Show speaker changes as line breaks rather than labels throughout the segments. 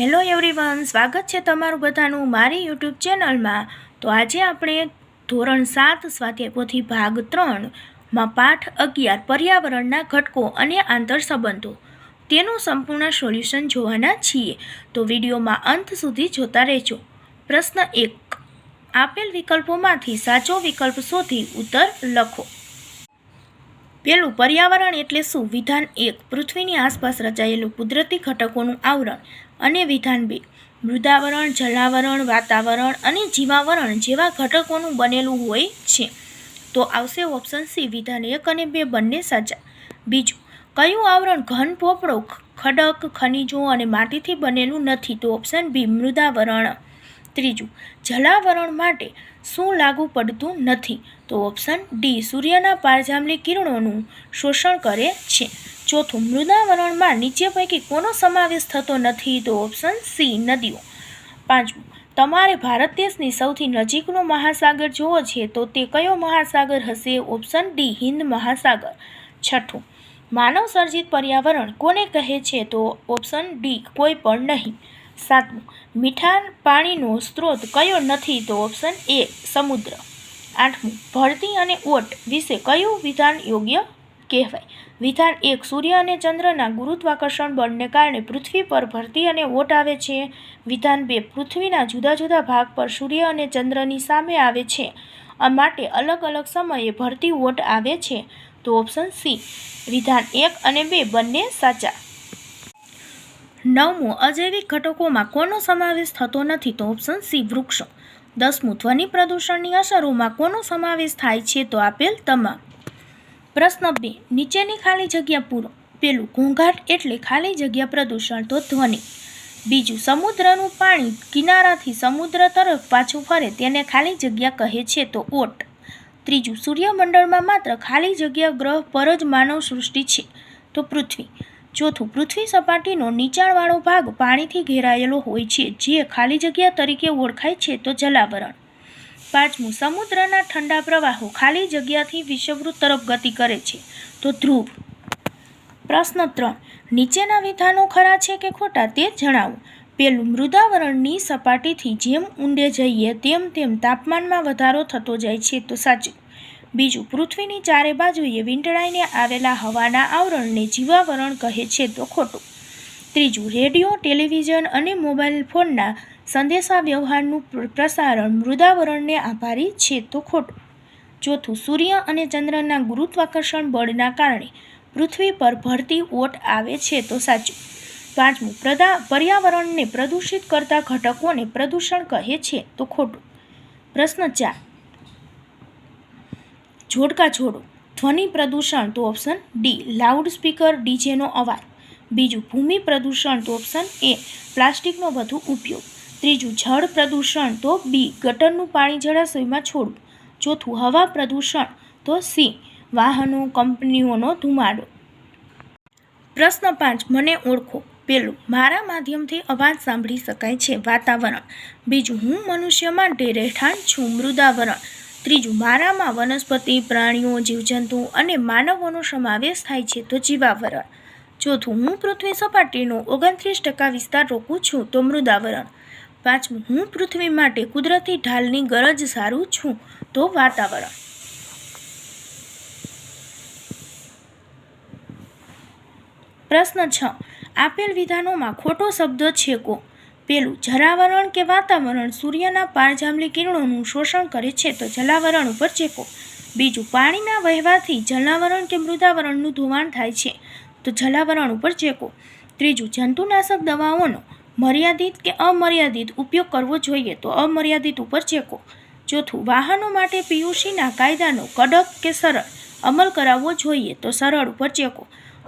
Hello everyone, સ્વાગત છે તમારું બધાનું મારી યુટ્યુબ ચેનલમાં. તો આજે આપણે ધોરણ સાત સ્વાધ્યાયપોથી ભાગ ત્રણમાં પાઠ અગિયાર પર્યાવરણના ઘટકો અને આંતર સંબંધો તેનું સંપૂર્ણ સોલ્યુશન જોવાના છીએ. તો વિડીયોમાં અંત સુધી જોતા રહેજો. પ્રશ્ન એક, આપેલ વિકલ્પોમાંથી સાચો વિકલ્પ શોધી ઉત્તર લખો. પેલું, પર્યાવરણ એટલે શું? વિધાન એક, પૃથ્વીની આસપાસ રચાયેલું કુદરતી ઘટકોનું આવરણ. અને વિધાન બે. મૃદાવરણ જલાવરણ વાતાવરણ અને જીવાવરણ જેવા ઘટકોનું બનેલું હોય છે. તો આવશે ઓપ્શન સી વિધાન એક અને બે બંને સાચા. બીજું, કયું આવરણ ઘન પોપડો ખડક, ખનિજો અને માટીથી બનેલું નથી? તો ઓપ્શન બી મૃદાવરણ. ત્રીજું, જલાવરણ માટે શું લાગુ પડતું નથી? તો ઓપ્શન ડી સૂર્યના પારજામલી કિરણોનું શોષણ કરે છે. ચોથું મૃદાવરણમાં નીચે પૈકી કોનો સમાવેશ થતો નથી તો ઓપ્શન સી નદીઓ. પાંચમું, તમારે ભારત દેશની સૌથી નજીકનો મહાસાગર જોવો છે તો તે કયો મહાસાગર હશે? ઓપ્શન ડી હિન્દ મહાસાગર. છઠ્ઠું, માનવ સર્જિત પર્યાવરણ કોને કહે છે તો ઓપ્શન ડી કોઈ પણ નહીં. સાતમું મીઠા પાણીનો સ્ત્રોત કયો નથી તો ઓપ્શન એ સમુદ્ર. આઠમું, ભરતી અને ઓટ વિશે કયું વિધાન યોગ્ય કહેવાય. વિધાન એક, સૂર્ય અને ચંદ્રના ગુરુત્વાકર્ષણ બળને કારણે પૃથ્વી પર ભરતી અને ઓટ આવે છે. વિધાન બે, પૃથ્વીના જુદા જુદા ભાગ પર સૂર્ય અને ચંદ્રની સામે આવે છે. માટે અલગ અલગ સમયે ભરતી ઓટ આવે છે. તો ઓપ્શન સી, વિધાન એક અને બે બંને સાચા. નવમું, અજૈવિક ઘટકોમાં કોનો સમાવેશ થતો નથી? તો ઓપ્શન સી, વૃક્ષો. દસમું, ધ્વનિ પ્રદૂષણની અસરોમાં કોનો સમાવેશ થાય છે? તો આપેલ તમામ. પ્રશ્ન બે, નીચેની ખાલી જગ્યા પૂરો. પેલું ઘોંઘાટ એટલે ખાલી જગ્યા પ્રદૂષણ તો ધ્વનિ. બીજું, સમુદ્રનું પાણી કિનારાથી સમુદ્ર તરફ પાછું ફરે તેને ખાલી જગ્યા કહે છે તો ઓટ. ત્રીજું, સૂર્યમંડળમાં માત્ર ખાલી જગ્યા ગ્રહ પર જ માનવ સૃષ્ટિ છે. તો પૃથ્વી. ચોથું, પૃથ્વી સપાટીનો નીચાણવાળો ભાગ પાણીથી ઘેરાયેલો હોય છે. જે ખાલી જગ્યા તરીકે ઓળખાય છે તો જલાવરણ. પાંચમું, સમુદ્રના ઠંડા પ્રવાહો ખાલી જગ્યાથી વિષવવૃત્ત તરફ ગતિ કરે છે. તો ધ્રુવ. પ્રશ્ન ત્રણ, નીચેના વિધાનો ખરા છે કે ખોટા તે જણાવો. પેલું, મૃદાવરણની સપાટીથી જેમ ઊંડે જઈએ તેમ તેમ તાપમાનમાં વધારો થતો જાય છે, તો સાચું. બીજું, પૃથ્વીની ચારે બાજુએ વીંટળાઈને આવેલા હવાના આવરણને જીવાવરણ કહે છે, તો ખોટું. ત્રીજું, રેડિયો, ટેલિવિઝન અને મોબાઈલ ફોનના સંદેશા વ્યવહારનું પ્રસારણ મૃદાવરણને આભારી છે તો ખોટું. ચોથું, સૂર્ય અને ચંદ્રના ગુરુત્વાકર્ષણ બળના કારણે પૃથ્વી પર ભરતી ઓટ આવે છે તો સાચું. પાંચમું, પ્રદા, પર્યાવરણને પ્રદૂષિત કરતા ઘટકોને પ્રદૂષણ કહે છે તો ખોટું. પ્રશ્ન ચાર જોડકા જોડો ધ્વનિ પ્રદૂષણ તો ઓપ્શન ડી લાઉડ સ્પીકર ડીજેનો અવાજ. બીજું, ભૂમિ પ્રદૂષણ તો ઓપ્શન એ, પ્લાસ્ટિકનો વધુ ઉપયોગ. ત્રીજું, જળ પ્રદૂષણ તો બી, ગટરનું પાણી જળાશયમાં છોડવું. ચોથું, હવા પ્રદૂષણ તો સી, વાહનો, કંપનીઓનો ધુમાડો. પ્રશ્ન પાંચ, મને ઓળખો. પેલું, મારા માધ્યમથી અવાજ સાંભળી શકાય છે, વાતાવરણ. બીજું, હું મનુષ્ય માટે રહેઠાણ છું, મૃદાવરણ. ત્રીજું, મારામાં વનસ્પતિ, પ્રાણીઓ, જીવજંતુ અને માનવોનો સમાવેશ થાય છે, તો જીવાવરણ. ચોથું, હું પૃથ્વી સપાટીનો ઓગણત્રીસ ટકા વિસ્તાર રોકું છું, તો મૃદાવરણ. પાંચમું હું પૃથ્વી માટે કુદરતી ઢાલની ગરજ સારું છું, તો વાતાવરણ. પ્રશ્ન છ. આપેલ વિધાનોમાં ખોટો શબ્દ છે કો પેલું જરાવરણ કે વાતાવરણ સૂર્યના પારજાંબલી કિરણોનું શોષણ કરે છે, તો જલાવરણ ઉપર ચેકો બીજું, પાણીના વહેવાથી જલાવરણ કે મૃદાવરણનું ધોવાણ થાય છે, તો જલાવરણ ઉપર ચેકો ત્રીજું, જંતુનાશક દવાઓનો મર્યાદિત કે અમર્યાદિત ઉપયોગ કરવો જોઈએ તો અમર્યાદિત ઉપર ચેકો. ચોથું, વાહનો માટે પીયુસીના કાયદાનો કડક કે સરળ અમલ કરાવવો જોઈએ તો સરળ ઉપર ચેકો.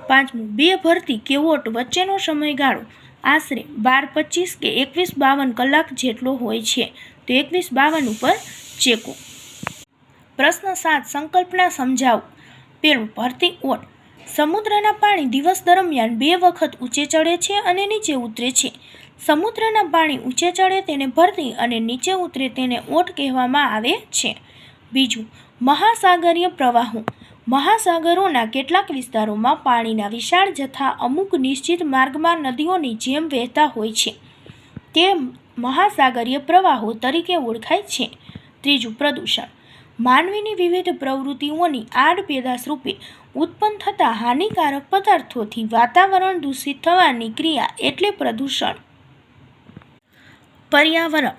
પાંચમું, બે ભરતી કેવોટ વચ્ચેનો સમયગાળો. આશરે બાર, પચીસ કે એકવીસ, બાવન કલાક જેટલો હોય છે. તો એકવીસ, બાવન ઉપર ચેકો. પ્રશ્ન સાત, સંકલ્પના સમજાવો. પેલું, ભરતી ઓટ. સમુદ્રના પાણી દિવસ દરમિયાન બે વખત ઊંચે ચડે છે અને નીચે ઉતરે છે. સમુદ્રના પાણી ઊંચે ચડે તેને ભરતી અને નીચે ઉતરે તેને ઓટ કહેવામાં આવે છે. બીજું, મહાસાગરીય પ્રવાહો. મહાસાગરોના કેટલાક વિસ્તારોમાં પાણીના વિશાળ જથ્થા અમુક નિશ્ચિત માર્ગમાં નદીઓની જેમ વહેતા હોય છે. તે મહાસાગરીય પ્રવાહો તરીકે ઓળખાય છે. ત્રીજું, પ્રદૂષણ. માનવીની વિવિધ પ્રવૃત્તિઓની આડપેદાશ રૂપે ઉત્પન્ન થતા હાનિકારક પદાર્થોથી વાતાવરણ દૂષિત થવાની ક્રિયા એટલે પ્રદૂષણ. પર્યાવરણ.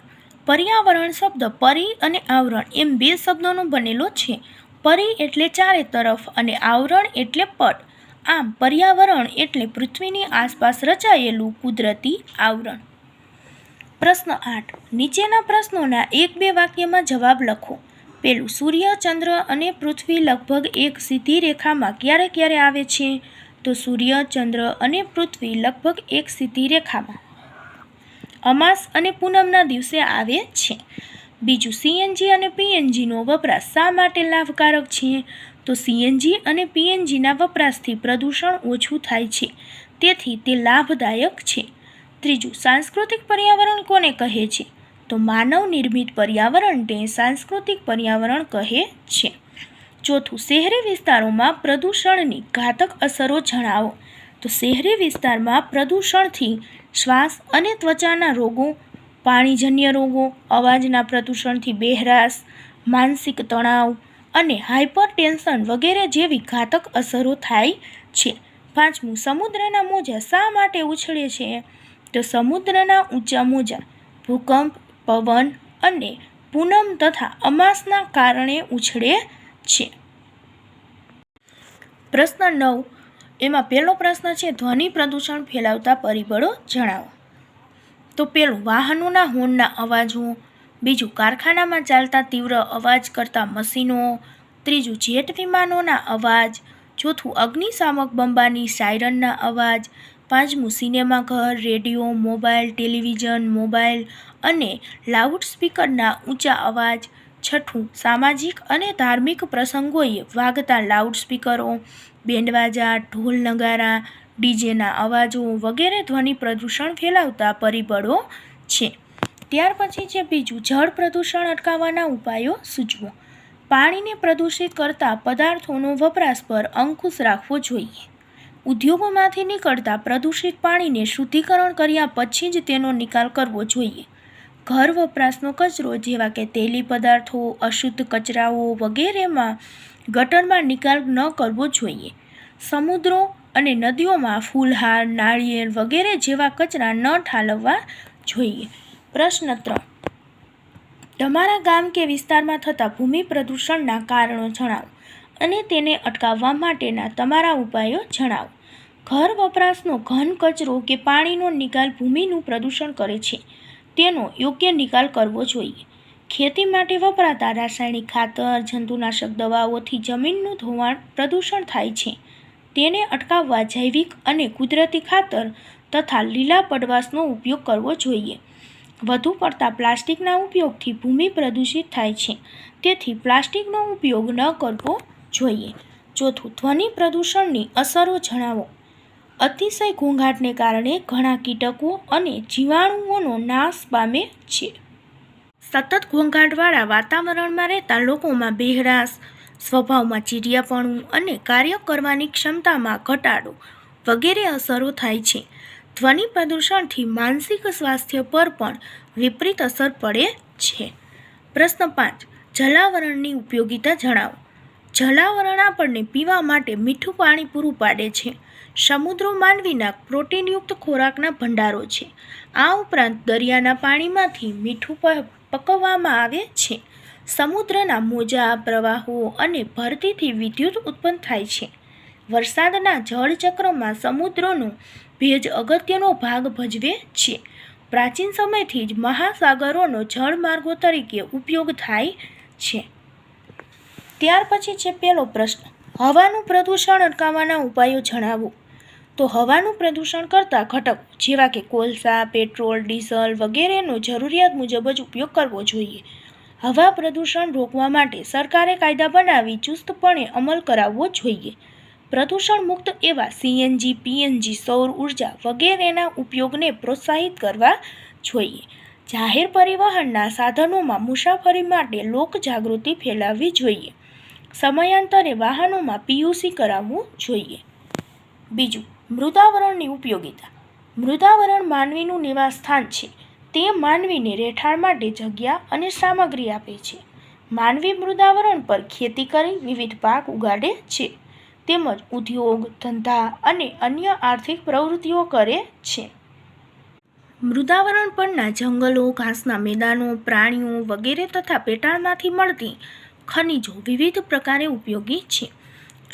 પર્યાવરણ શબ્દ પરી અને આવરણ એમ બે શબ્દોનો બનેલો છે. પરી એટલે ચારે તરફ અને આવરણ એટલે પટ. આમ પર્યાવરણ એટલે પૃથ્વીની આસપાસ રચાયેલું કુદરતી આવરણ. પ્રશ્ન આઠ. નીચેના પ્રશ્નોના એક બે વાક્યમાં જવાબ લખો. પેલું, સૂર્ય, ચંદ્ર અને પૃથ્વી લગભગ એક સીધી રેખામાં ક્યારે ક્યારે આવે છે? તો સૂર્ય, ચંદ્ર અને પૃથ્વી લગભગ એક સીધી રેખામાં. અમાસ અને પૂનમના દિવસે આવે છે. બીજું સીએનજી અને પીએનજીનો વપરાશ શા માટે લાભકારક છે? તો સીએનજી અને પીએનજીના વપરાશથી પ્રદૂષણ ઓછું થાય છે. તેથી તે લાભદાયક છે. ત્રીજું, સાંસ્કૃતિક પર્યાવરણ કોને કહે છે? તો માનવ નિર્મિત પર્યાવરણને સાંસ્કૃતિક પર્યાવરણ કહે છે. ચોથું, શહેરી વિસ્તારોમાં પ્રદૂષણની ઘાતક અસરો જણાવો. તો શહેરી વિસ્તારમાં પ્રદૂષણથી શ્વાસ અને ત્વચાના રોગો, પાણીજન્ય રોગો, અવાજના પ્રદૂષણથી બેહરાશ માનસિક તણાવ અને હાઇપરટેન્શન વગેરે જેવી ઘાતક અસરો થાય છે. પાંચમું, સમુદ્રના મોજા શા માટે ઉછળે છે? તો સમુદ્રના ઊંચા મોજા, ભૂકંપ, પવન અને પૂનમ તથા અમાસના કારણે ઉછળે છે. પ્રશ્ન નવ એમાં પહેલો પ્રશ્ન છે, ધ્વનિ પ્રદૂષણ ફેલાવતા પરિબળો જણાવો. તો પેલું, વાહનોના હોર્નના અવાજો. બીજું, કારખાનામાં ચાલતા તીવ્ર અવાજ કરતા મશીનો. ત્રીજું, જેટ વિમાનોના અવાજ. ચોથું અગ્નિશામક બંબાની સાયરનના અવાજ. પાંચમું સિનેમાઘર રેડિયો, મોબાઈલ, ટેલિવિઝન, મોબાઈલ અને લાઉડસ્પીકરના ઊંચા અવાજ. છઠ્ઠું, સામાજિક અને ધાર્મિક પ્રસંગોએ વાગતા લાઉડસ્પીકરો બેન્ડવાજા ઢોલ નગારા, ડીજેના અવાજો વગેરે ધ્વનિ પ્રદૂષણ ફેલાવતા પરિબળો છે. ત્યાર પછી છે બીજું, જળ પ્રદૂષણ અટકાવવાના ઉપાયો સૂચવો. પાણીને પ્રદૂષિત કરતા પદાર્થોનો વપરાશ પર અંકુશ રાખવો જોઈએ. ઉદ્યોગોમાંથી નીકળતા પ્રદૂષિત પાણીને શુદ્ધિકરણ કર્યા પછી જ તેનો નિકાલ કરવો જોઈએ. ઘર વપરાશનો કચરો જેવા કે તેલી પદાર્થો, અશુદ્ધ કચરાઓ વગેરેમાં ગટરમાં નિકાલ ન કરવો જોઈએ. સમુદ્રો અને નદીઓમાં ફૂલહાર, નાળિયેર વગેરે જેવા કચરા ન ઠાલવવા જોઈએ. પ્રશ્ન ત્રણ. તમારા ગામ કે વિસ્તારમાં થતા ભૂમિ પ્રદૂષણના કારણો જણાવો અને તેને અટકાવવા માટેના તમારા ઉપાયો જણાવો. ઘર વપરાશનો ઘન કચરો કે પાણીનો નિકાલ ભૂમિનું પ્રદૂષણ કરે છે. તેનો યોગ્ય નિકાલ કરવો જોઈએ. ખેતી માટે વપરાતા રાસાયણિક ખાતર, જંતુનાશક દવાઓથી જમીનનું ધોવાણ પ્રદૂષણ થાય છે. તેને અટકાવવા જૈવિક અને કુદરતી ખાતર તથા લીલા પડવાશનો ઉપયોગ કરવો જોઈએ. વધુ પડતા પ્લાસ્ટિકના ઉપયોગથી ભૂમિ પ્રદૂષિત થાય છે. તેથી પ્લાસ્ટિકનો ઉપયોગ ન કરવો જોઈએ. ચોથું, ધ્વનિ પ્રદૂષણની અસરો જણાવો. અતિશય ઘોંઘાટને કારણે ઘણા કીટકો અને જીવાણુઓનો નાશ પામે છે. સતત ઘોંઘાટવાળા વાતાવરણમાં રહેતા લોકોમાં બેહરાશ સ્વભાવમાં ચીડિયાપણું અને કાર્ય કરવાની ક્ષમતામાં ઘટાડો વગેરે અસરો થાય છે. ધ્વનિ પ્રદૂષણથી માનસિક સ્વાસ્થ્ય પર પણ વિપરીત અસર પડે છે. પ્રશ્ન પાંચ, જલાવરણની ઉપયોગિતા જણાવો. જલાવરણ આપણને પીવા માટે મીઠું પાણી પૂરું પાડે છે. સમુદ્રો માનવીના પ્રોટીનયુક્ત ખોરાકના ભંડારો છે. આ ઉપરાંત દરિયાના પાણીમાંથી મીઠું પકવવામાં આવે છે. સમુદ્રના મોજા, પ્રવાહો અને ભરતીથી વિદ્યુત ઉત્પન્ન થાય છે. વરસાદના જળચક્રમાં સમુદ્રોનો ભેજ અગત્યનો ભાગ ભજવે છે. પ્રાચીન સમયથી જ મહાસાગરોનો જળમાર્ગો તરીકે ઉપયોગ થાય છે. ત્યાર પછી છે પહેલો પ્રશ્ન. હવાનું પ્રદૂષણ અટકાવવાના ઉપાયો જણાવો. તો હવાનું પ્રદૂષણ કરતા ઘટકો, જેવા કે કોલસા, પેટ્રોલ, ડીઝલ વગેરેનો જરૂરિયાત મુજબ જ ઉપયોગ કરવો જોઈએ. હવા પ્રદૂષણ રોકવા માટે સરકારે કાયદા બનાવી ચુસ્તપણે અમલ કરાવવો જોઈએ. પ્રદૂષણ મુક્ત એવા સીએનજી પીએનજી સૌર ઊર્જા વગેરેના ઉપયોગને પ્રોત્સાહિત કરવા જોઈએ. જાહેર પરિવહનના સાધનોમાં મુસાફરી માટે લોકજાગૃતિ ફેલાવવી જોઈએ. સમયાંતરે વાહનોમાં પીયુસી કરાવવું જોઈએ. બીજું મૃદાવરણની ઉપયોગિતા. મૃદાવરણ માનવીનું નિવાસ સ્થાન છે. તે માનવીને રહેઠાણ માટે જગ્યા અને સામગ્રી આપે છે. માનવી મૃદાવરણ પર ખેતી કરી વિવિધ પાક ઉગાડે છે. તેમજ ઉદ્યોગ, ધંધા અને અન્ય આર્થિક પ્રવૃત્તિઓ કરે છે. મૃદાવરણ પરના જંગલો, ઘાસના મેદાનો, પ્રાણીઓ વગેરે તથા પેટાળમાંથી મળતી ખનિજો વિવિધ પ્રકારે ઉપયોગી છે.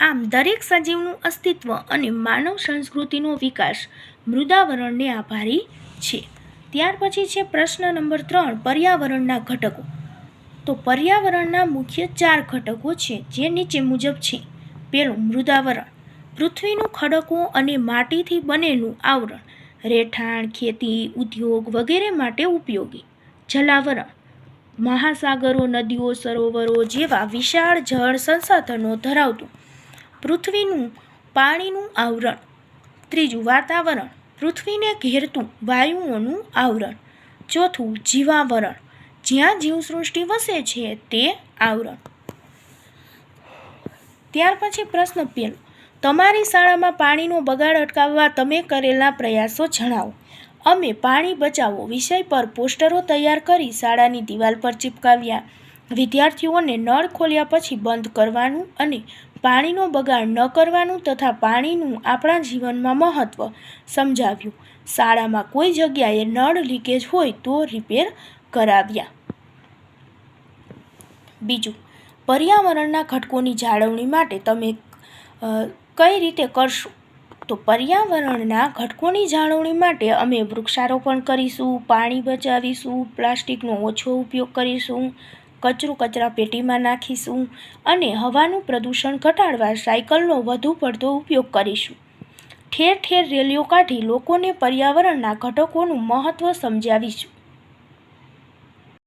આમ, દરેક સજીવનું અસ્તિત્વ અને માનવ સંસ્કૃતિનો વિકાસ મૃદાવરણને આભારી છે. ત્યાર પછી છે પ્રશ્ન નંબર ત્રણ, પર્યાવરણના ઘટકો. તો પર્યાવરણના મુખ્ય ચાર ઘટકો છે, જે નીચે મુજબ છે. પેલું, મૃદાવરણ. પૃથ્વીનું ખડકો અને માટીથી બનેલું આવરણ. રહેઠાણ, ખેતી, ઉદ્યોગ વગેરે માટે ઉપયોગી. જલાવરણ. મહાસાગરો, નદીઓ, સરોવરો જેવા વિશાળ જળ સંસાધનો ધરાવતું. પૃથ્વીનું પાણીનું આવરણ. ત્રીજું, વાતાવરણ. પૃથ્વીને ઘેરતું વાયુઓનું આવરણ. ચોથું, જીવાવરણ. જ્યાં જીવસૃષ્ટિ વસે છે તે આવરણ. ત્યાર પછી પ્રશ્ન પેલો તમારી શાળામાં પાણીનો બગાડ અટકાવવા તમે કરેલા પ્રયાસો જણાવો. અમે પાણી બચાવો વિષય પર પોસ્ટરો તૈયાર કરી શાળાની દિવાલ પર ચિપકાવ્યા. વિદ્યાર્થીઓને નળ ખોલ્યા પછી બંધ કરવાનું અને પાણીનો બગાડ ન કરવાનું તથા પાણીનું આપણા જીવનમાં મહત્ત્વ સમજાવ્યું. શાળામાં કોઈ જગ્યાએ નળ લીકેજ હોય તો રિપેર કરાવ્યા. બીજું, પર્યાવરણના ઘટકોની જાળવણી માટે તમે કઈ રીતે કરશો? તો પર્યાવરણના ઘટકોની જાળવણી માટે અમે વૃક્ષારોપણ કરીશું, પાણી બચાવીશું, પ્લાસ્ટિકનો ઓછો ઉપયોગ કરીશું કચરો કચરા પેટીમાં નાખીશું અને હવાનું પ્રદૂષણ ઘટાડવા સાયકલનો વધુ પડતો ઉપયોગ કરીશું. ઠેર ઠેર રેલીઓ કાઢી લોકોને પર્યાવરણના ઘટકોનું મહત્ત્વ સમજાવીશું.